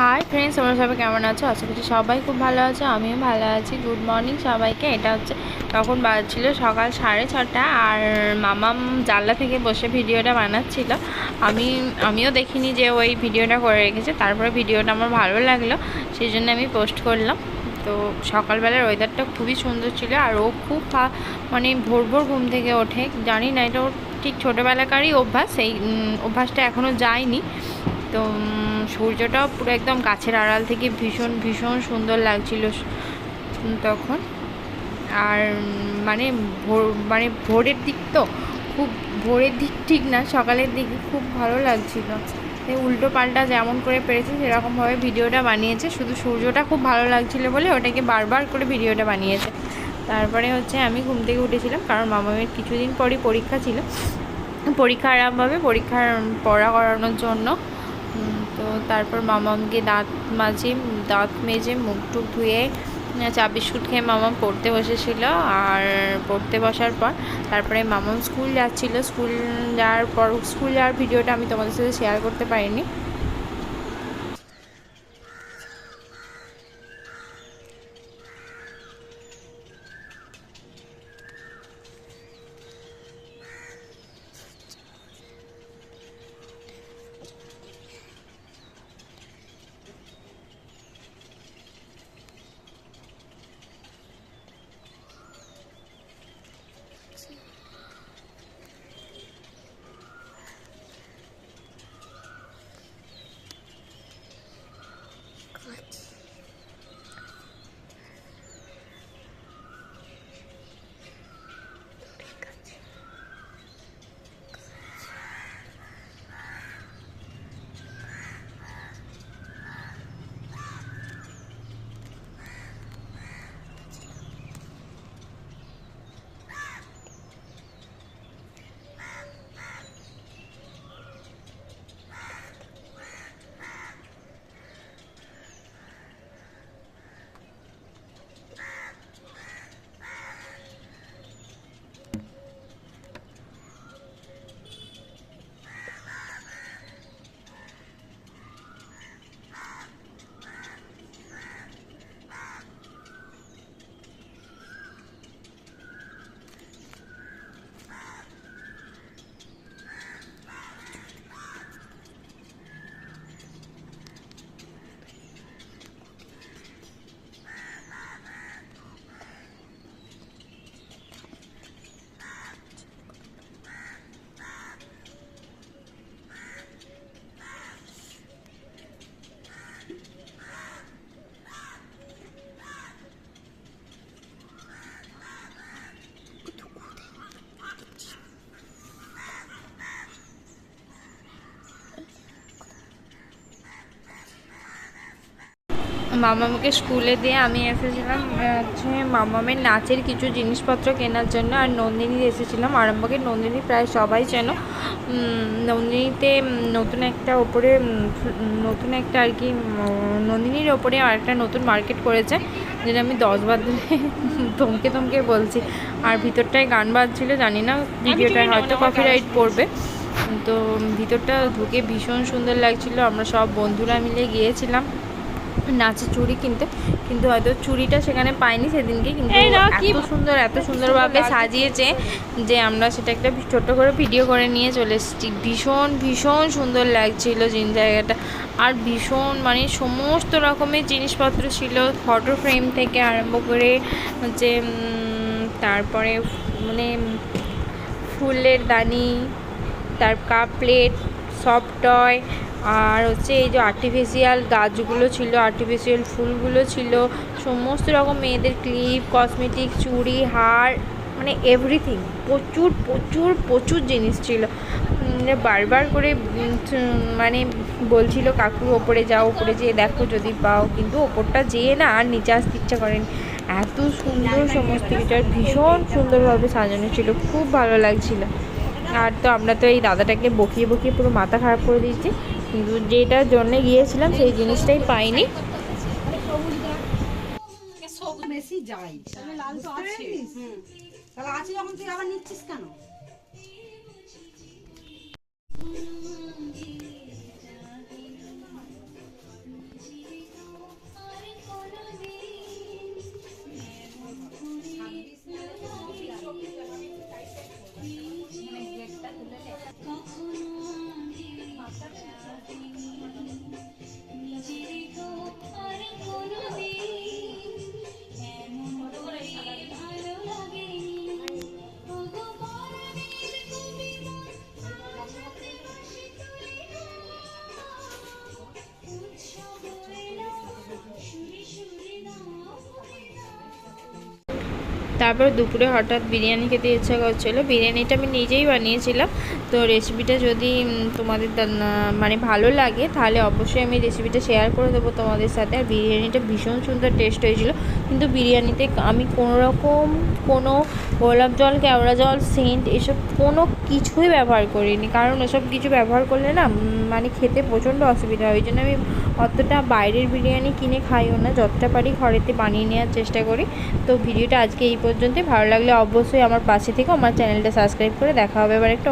Hi friends তোমরা সবাই কেমন আছো? আশা করছি সবাই খুব ভালো আছো, আমিও ভালো আছি। গুড মর্নিং সবাইকে। এটা হচ্ছে তখন বাজছিল সকাল সাড়ে ছটা আর মামাম জানলা থেকে বসে ভিডিওটা বানাচ্ছিল। আমি, আমিও দেখিনি যে ওই ভিডিওটা করে রেখেছে, তারপরে ভিডিওটা আমার ভালো লাগল সেই জন্য আমি পোস্ট করলাম। তো সকালবেলার ওয়েদারটা খুবই সুন্দর ছিল আর ও খুব মানে ভোর ভোর ঘুম থেকে ওঠে। জানি না এটা ওর ঠিক ছোটোবেলাকারই অভ্যাস সেই অভ্যাসটা এখনও যায়নি। তো সূর্যটাও পুরো একদম গাছের আড়াল থেকে ভীষণ ভীষণ সুন্দর লাগছিল তখন। আর মানে ভোর মানে ভোরের দিক তো খুব, ভোরের দিক ঠিক না, সকালের দিকে খুব ভালো লাগছিল। উল্টো পাল্টা যেমন করে পেরেছে সেরকমভাবে ভিডিওটা বানিয়েছে। শুধু সূর্যটা খুব ভালো লাগছিল বলে ওটাকে বারবার করে ভিডিওটা বানিয়েছে। তারপরে হচ্ছে আমি ঘুম থেকে উঠেছিলাম কারণ মামামের কিছুদিন পরই পরীক্ষা ছিল। পরীক্ষা আরাম হবে, পরীক্ষার পড়া করানোর জন্য তো তারপর মামামকে দাঁত মাজে, দাঁত মেজে মুখ টুক ধুয়ে চা বিস্কুট খেয়ে মামা পড়তে বসেছিল। আর পড়তে বসার পর তারপরে মামাম স্কুল যাচ্ছিল। স্কুল যাওয়ার পর, স্কুল যাওয়ার ভিডিওটা আমি তোমাদের সাথে শেয়ার করতে পারিনি। What? মামামকে স্কুলে দিয়ে আমি এসেছিলাম হচ্ছে মামামের নাচের কিছু জিনিসপত্র কেনার জন্য আর নন্দিনী এসেছিলাম। আরম্ভকে নন্দিনী প্রায় সবাই যেন নন্দিনীতে নতুন একটা ওপরে নতুন একটা আর কি নন্দিনীর ওপরে আর একটা নতুন মার্কেট করেছে যেটা আমি দশবার ধরে থমকে থমকে বলছি। আর ভিতরটায় গান বাজছিল জানি না ভিডিওটায় হয়তো কপিরাইট পড়বে। তো ভিতরটা ঢুকে ভীষণ সুন্দর লাগছিল আমরা সব বন্ধুরা মিলে গিয়েছিলাম। নাচের চুড়ি কিনতে কিন্তু হয়তো চুড়িটা সেখানে পাইনি সেদিনকে কিন্তু এত সুন্দর এত সুন্দরভাবে সাজিয়েছে যে আমরা সেটা একটা ছোট্ট করে ভিডিও করে নিয়ে চলে এসেছি। ভীষণ ভীষণ সুন্দর লাগছিল জিন জায়গাটা। আর ভীষণ মানে সমস্ত রকমের জিনিসপত্র ছিল ফটো ফ্রেম থেকে আরম্ভ করে হচ্ছে তারপরে মানে ফুলের দানি তার কাপ প্লেট সফট টয় আর হচ্ছে এই যে আর্টিফিশিয়াল গাছগুলো ছিল আর্টিফিশিয়াল ফুলগুলো ছিল, সমস্ত রকম মেয়েদের ক্লিপ কসমেটিক চুড়ি, হার মানে এভরিথিং প্রচুর প্রচুর প্রচুর জিনিস ছিল। বারবার করে মানে বলছিল, কাকু, ওপরে যাও, ওপরে যেয়ে দেখো যদি পাও। কিন্তু ওপরটা যেয়ে না, আর নিচে আসতে ইচ্ছা করেনি। এত সুন্দর সমস্ত কিছু আর ভীষণ সুন্দরভাবে সাজানো ছিল, খুব ভালো লাগছিল। আর তো আমরা তো এই দাদাটাকে বকিয়ে বকিয়ে পুরো মাথা খারাপ করে দিয়েছি। কিন্তু যেটার জন্য গিয়েছিলাম সেই জিনিসটাই পাইনি। যাই। তাহলে লাল তো আছে। তাহলে আছে যখন তুই আবার নিচ্ছিস কেন? তারপর দুপুরে হঠাৎ বিরিয়ানি খেতে ইচ্ছা করছিল। বিরিয়ানিটা আমি নিজেই বানিয়েছিলাম। তো রেসিপিটা যদি তোমাদের মানে ভালো লাগে, তাহলে অবশ্যই আমি রেসিপিটা শেয়ার করে দেবো তোমাদের সাথে। আর বিরিয়ানিটা ভীষণ সুন্দর টেস্ট হয়েছিল। কিন্তু বিরিয়ানিতে আমি কোনো রকম, কোনো গোলাপ জল, কেওড়া জল সেন্ট এসব কোনো কিছুই ব্যবহার করিনি। কারণ ওসব কিছু ব্যবহার করলে না মানে খেতে প্রচণ্ড অসুবিধা হয়। ওই জন্য আমি অতটা বাইরের বিরিয়ানি কিনে খাইও না। যতটা পারি ঘরেতে বানিয়ে নেওয়ার চেষ্টা করি। তো ভিডিওটা আজকে এই পর্যন্তই। ভালো লাগলে অবশ্যই আমার পাশে থেকে আমার চ্যানেলটা সাবস্ক্রাইব করে দেখা হবে। এবার একটা